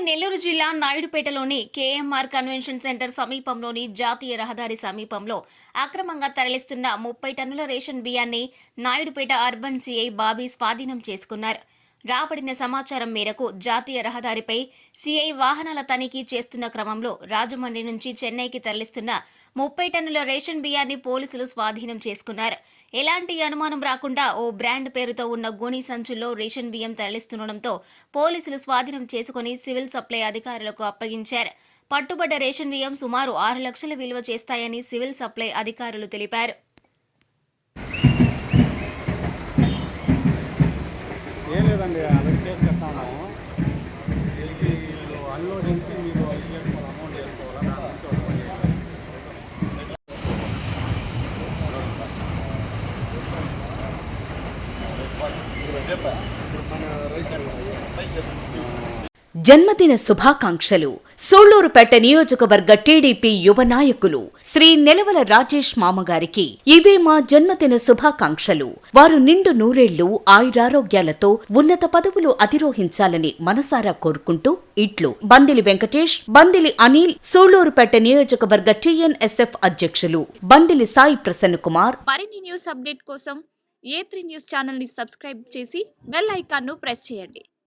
నెల్లూరు జిల్లా నాయుడుపేటలోని KMR convention centre సమీపంలోని జాతీయ రహదారి సమీపంలో అక్రమంగా తరలిస్తున్న ముప్పై టన్నుల రేషన్ బియ్యాన్ని నాయుడుపేట అర్బన్ సిఐ బాబీ స్వాధీనం చేసుకున్నారు. రాబడిన సమాచారం మేరకు జాతీయ రహదారిపై సిఐ వాహనాల తనిఖీ చేస్తున్న క్రమంలో రాజమండ్రి నుంచి చెన్నైకి తరలిస్తున్న ముప్పై టన్నుల రేషన్ బియ్యాన్ని పోలీసులు స్వాధీనం చేసుకున్నారు. ఎలాంటి అనుమానం రాకుండా ఓ బ్రాండ్ పేరుతో ఉన్న గోని సంచుల్లో రేషన్ బియ్యం తరలిస్తుండటంతో పోలీసులు స్వాధీనం చేసుకుని సివిల్ సప్లై అధికారులకు అప్పగించారు. పట్టుబడ్డ రేషన్ బియ్యం సుమారు ఆరు లక్షల విలువ చేస్తాయని సివిల్ సప్లై అధికారులు తెలిపారు. ఏం లేదండి అలా కేసు కట్టా ఉన్నాము వీళ్ళకి వీళ్ళు అన్లోడింగ్కి మీరు ఇది చేసుకోవాలి అమౌంట్ చేసుకోవాలా? దాని నుంచి ఒక పని చేయాలి. జన్మదిన శుభాకాంక్షలు. సోళ్ళూరుపేట నియోజకవర్గ టీడీపీ యువ నాయకులు శ్రీ నెలవల రాజేష్ మామగారికి ఇవే మా జన్మదిన శుభాకాంక్షలు. వారు నిండు నూరేళ్ళు ఆయురారోగ్యాలతో ఉన్నత పదవులు అధిరోహించాలని మనసారా కోరుకుంటూ ఇట్లు బందిలి వెంకటేష్ బందిలి అనిల్ సోళ్ళూరుపేట నియోజకవర్గ టీఎన్ఎస్ఎఫ్ అధ్యక్షులు బందిలి సాయి ప్రసన్న కుమార్. మరిన్ని న్యూస్ అప్డేట్ కోసం ఏ త్రీ న్యూస్ ఛానల్ని సబ్స్క్రైబ్ చేసి బెల్ ఐకాన్ను ప్రెస్ చేయండి.